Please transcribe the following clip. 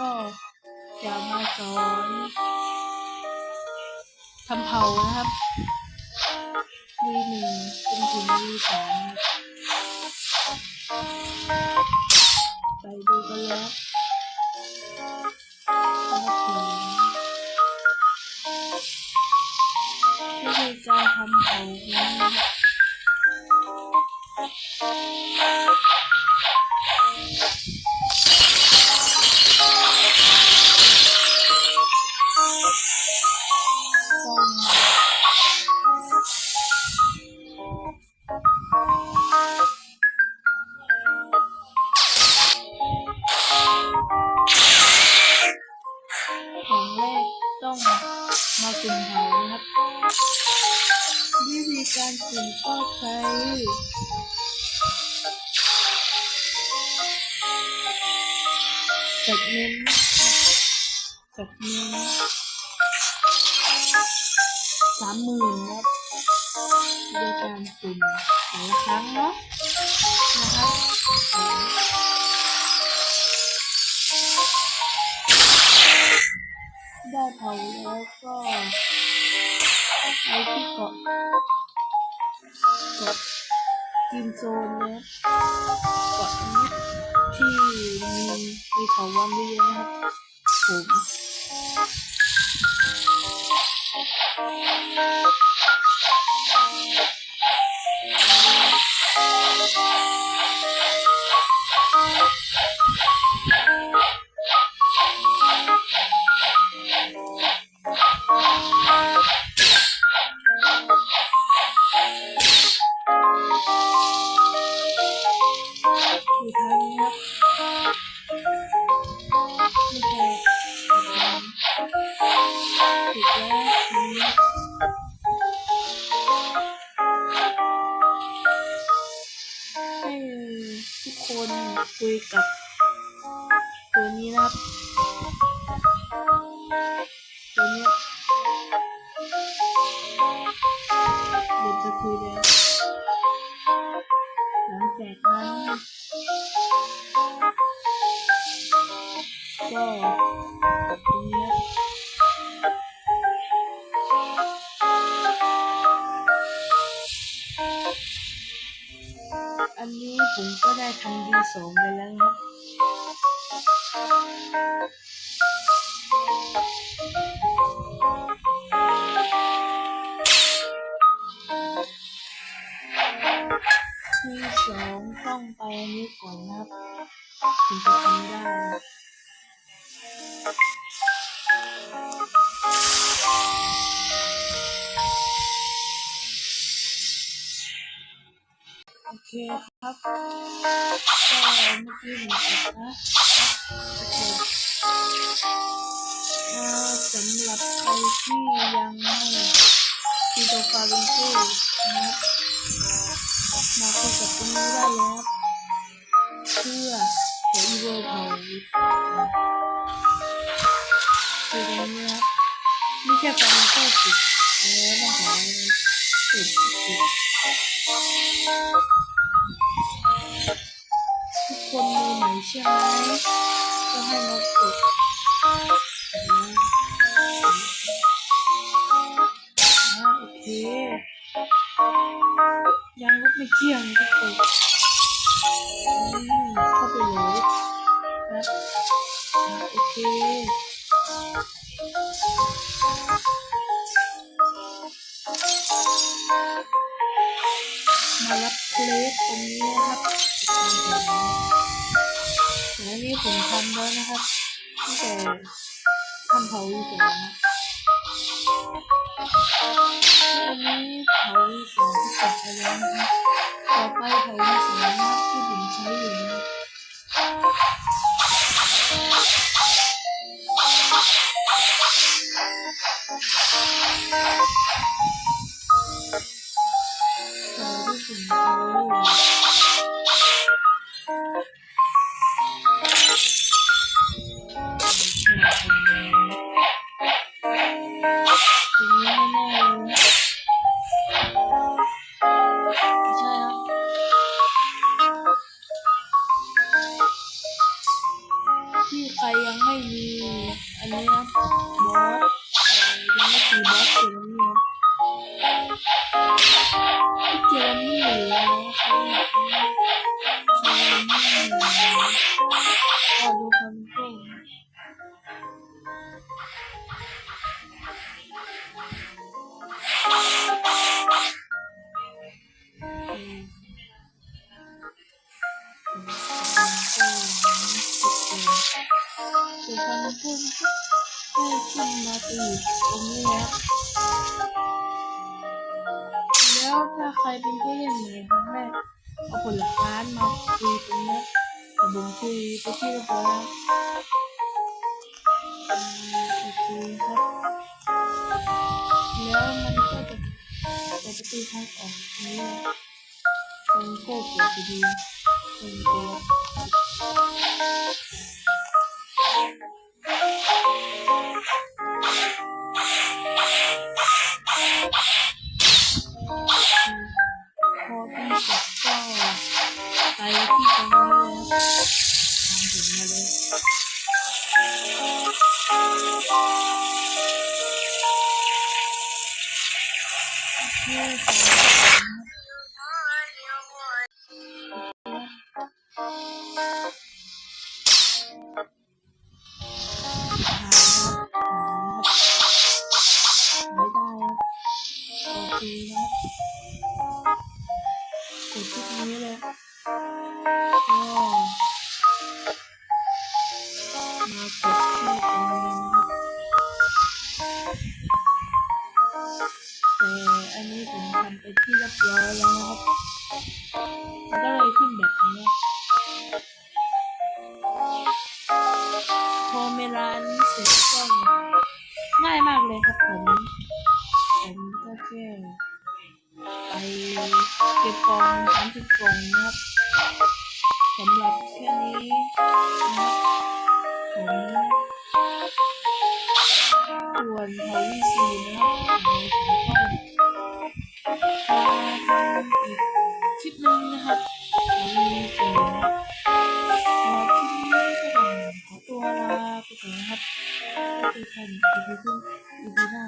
ก็จะมาสอนทำเผานะครับวีหนึ่งจนถึงวีสามไปดูกันแล้ววิธีการทำเผานี้นะครับ มาจุ่มเผานะครับ วิธีการจุ่มก็ใช้จัดเน้นจัดเน้นสามหมื่นครับโดยการสุ่มแต่ละครั้งเนาะนะครับ กาะเกาะกินโซนนะครับเกาะนี้ที่มีมีเขาวันเยอะนะครับผม คนคุยกับตัวนี้นะครับ ตัวนี้เดี๋ยวจะคุยแล้วหลังจากนั้น อันนี้ผมก็ได้ทำดีสองไปแล้วครับทีสองต้องไปอันนี้ก่อนนะครับถึงจะทำได้ เคครับก็เมื่อกี้ผมกดนะโอเคถ้าสำหรับใครที่ยังไม่ติดต่อฟาวินโก้นะครับมาคุยกับตรงนี้ได้เลยครับเพื่อเดี๋ยวอีเวอร์เผาคือตรงนี้นะครับไม่ใช่ฟาวินโก้สิดเออต้องหาติดติด ใช่ไหมก็ให้มากดอ่าโอเคยังลบไม่เที่ยงก็กดอืมเข้าไปเลยนะโอเคมารับเคลสตรง ผมทำแล้วนะครับตั้งแต่ทำเผาอีสานวันนี้เผาอีสานที่ตัดไปแล้วนะครับต่อไปเผาอีสานนะครับที่ผมใช้อยู่นะครับ ยังไม่มี สุพรรณพุ่มให้ขึ้นมาตีตรงนี้แล้วแล้วถ้าใครเป็นผู้เล่นหม่ครั้งแรกเอาผลล้านมาตีตรงนี้ผมคุยไปที่เรียบร้อยแล้วโอเคครับแล้วมันก็จะเปิดประตูทางออกนี้ตรงโคกเปิดดีๆตรงตัว ไปที่ตรงนั้นเลย ที่เรียบร้อยแล้วนะครับมันก็เลยขึ้นแบบนี้ พอเวลานี้เสร็จก็ง่ายมากเลยครับผมผมก็แค่ไปเก็บกล่องสามสิบกล่องนะครับสำหรับแค่นี้นะครับผมส่วนพาวิซีนะครับ อีกคลิปหนึ่งนะคะมีสิ่งนะครับสำหรับคลิปนี้ก็ต้องขอตัวลาไปก่อนนะครับก็เจอกันอีกทีขึ้นอีกทีหน้า